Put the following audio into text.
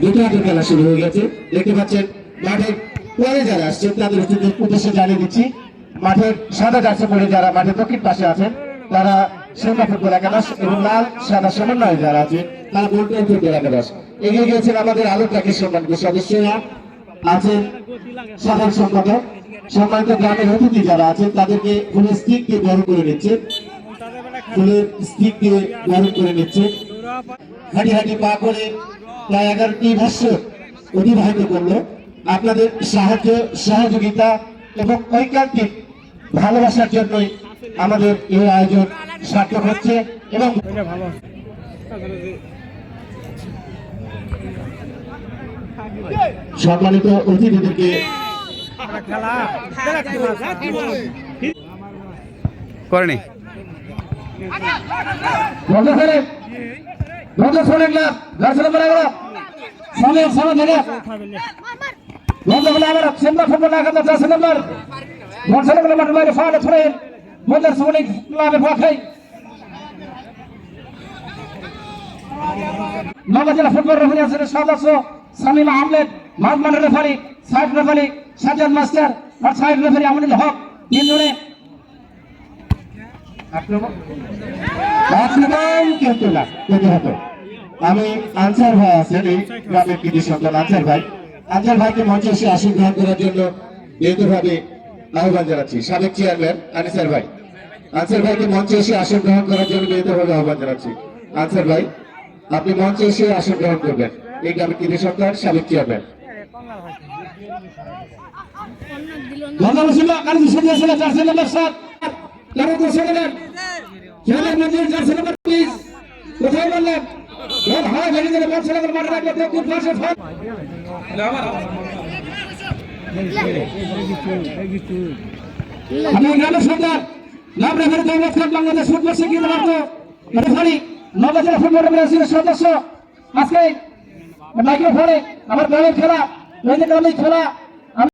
হয়ে কিন্তু খেলা শুরু হয়ে গেছে, দেখতে পাচ্ছেন মাঠের পরে যারা আসছেন তাদের উদ্দেশ্যে জানিয়ে দিচ্ছি, মাঠের সাদা জার্সি পরে যারা মাঠের দক্ষিণ পাশে আছেন, তারা সন্ধ্যা ফুটবল একাদশ এবং লাল, সাদা সমন্বয়ে যারা আছে, তারা বলটেন ফুটবল একাদশ। এগিয়ে গিয়েছেন আমাদের আলো ট্রাকের সম্মানিত সদস্যরা। আছেন সাধারণ সম্পাদক, সম্মানিত গ্রামের অতিথি যারা আছেন, তাদেরকে ফুলের স্টিক দিয়ে গ্রহণ করে নিচ্ছে। ফুলের স্টিক দিয়ে গ্রহণ করে নিচ্ছে। হাঁটি হাঁটি পা করে প্রায় এগারোটি বছর অতিবাহিত করল। আপনাদের সাহায্য, সহযোগিতা এবং ঐকান্তিক ভালোবাসার জন্যই আমাদের এই আয়োজন সার্থক হচ্ছে এবং সম্মানিত অতিথিদেরকে করেনি। বন্ধ করে বন্ধ করে না দর্শন করে গেল সময় সময় ধরে বন্ধ করে আবার সিম্বা ফুটবল একাদশ দশ নম্বর মন্দির সুমনি ক্লাবে ফাঁকাই নগর জেলা ফুটবল রেফারি আছেন সদস্য Shamim Ahmed Mahmud referee side referee Sajjad master আর সাইড রেফারি আমনুল হক আমি আনসার ভাই আছেন এই গ্রামের কৃষি সন্তান আনসার ভাই। আনসার ভাইকে মঞ্চে এসে গ্রহণ করার জন্য যেহেতুভাবে আহ্বান জানাচ্ছি। সাবেক চেয়ারম্যান আনিসার ভাই। আনসার ভাইকে মঞ্চে এসে আসন গ্রহণ করার জন্য যেহেতুভাবে আহ্বান জানাচ্ছি। আনসার ভাই আপনি মঞ্চে এসে আসন গ্রহণ করবেন। এই গ্রামের কৃষি সন্তান সাবেক চেয়ারম্যান। কোথায় বললেন? ওর হাওয়া ভেঙে দিলে বল ছেলে মাঠে রাখবে দক্ষিণ পাশে আমি গ্রামের সরকার আমার গ্রামের খেলা যে গ্রামের খেলা।